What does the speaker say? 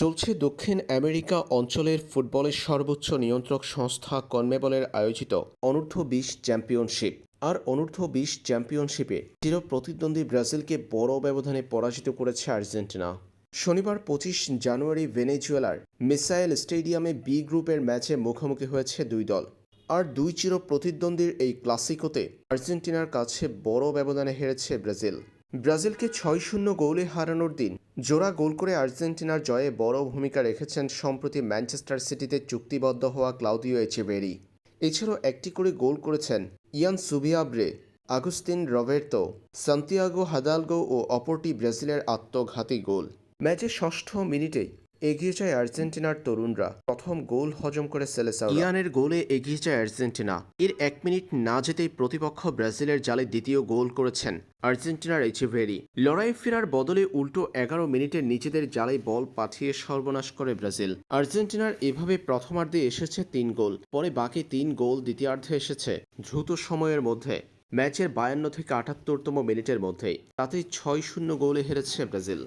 চলছে দক্ষিণ আমেরিকা অঞ্চলের ফুটবলের সর্বোচ্চ নিয়ন্ত্রক সংস্থা কনমেবলের আয়োজিত অনূর্ধ্ব বিশ চ্যাম্পিয়নশিপ। আর অনূর্ধ্ব বিশ চ্যাম্পিয়নশিপে চির প্রতিদ্বন্দ্বী ব্রাজিলকে বড় ব্যবধানে পরাজিত করেছে আর্জেন্টিনা। শনিবার পঁচিশ জানুয়ারি ভেনেজুয়েলার মিসাইল স্টেডিয়ামে বি গ্রুপের ম্যাচে মুখোমুখি হয়েছে দুই দল। আর দুই চির প্রতিদ্বন্দ্বীর এই ক্লাসিকোতে আর্জেন্টিনার কাছে বড় ব্যবধানে হেরেছে ব্রাজিল। ব্রাজিলকে ছয় শূন্য গোলে হারানোর দিন জোড়া গোল করে আর্জেন্টিনার জয়ে বড় ভূমিকা রেখেছেন সম্প্রতি ম্যানচেস্টার সিটিতে চুক্তিবদ্ধ হওয়া ক্লাউদিও এচেবেরি। এছাড়াও একটি করে গোল করেছেন ইয়ান সুবিয়াব্রে, আগুস্তিন রবের্তো, সান্তিয়াগো হাদালগো ও অপরটি ব্রাজিলের আত্মঘাতী গোল। ম্যাচের ষষ্ঠ মিনিটেই এগিয়ে যায় আর্জেন্টিনার তরুণরা। প্রথম গোল হজম করে সেলেসাও ইয়ানের গোলে এগিয়ে যায় আর্জেন্টিনা। এর এক মিনিট না যেতেই প্রতিপক্ষ ব্রাজিলের জালে দ্বিতীয় গোল করেছেন আর্জেন্টিনার এচেভেরি। লড়াই ফেরার বদলে উল্টো এগারো মিনিটে নিজেদের জালে বল পাঠিয়ে সর্বনাশ করে ব্রাজিল। আর্জেন্টিনার এভাবে প্রথমার্ধে এসেছে তিন গোল, পরে বাকি তিন গোল দ্বিতীয়ার্ধে এসেছে দ্রুত সময়ের মধ্যে। ম্যাচের বায়ান্ন থেকে আটাত্তরতম মিনিটের মধ্যেই। তাতে ছয় শূন্য গোলে হেরেছে ব্রাজিল।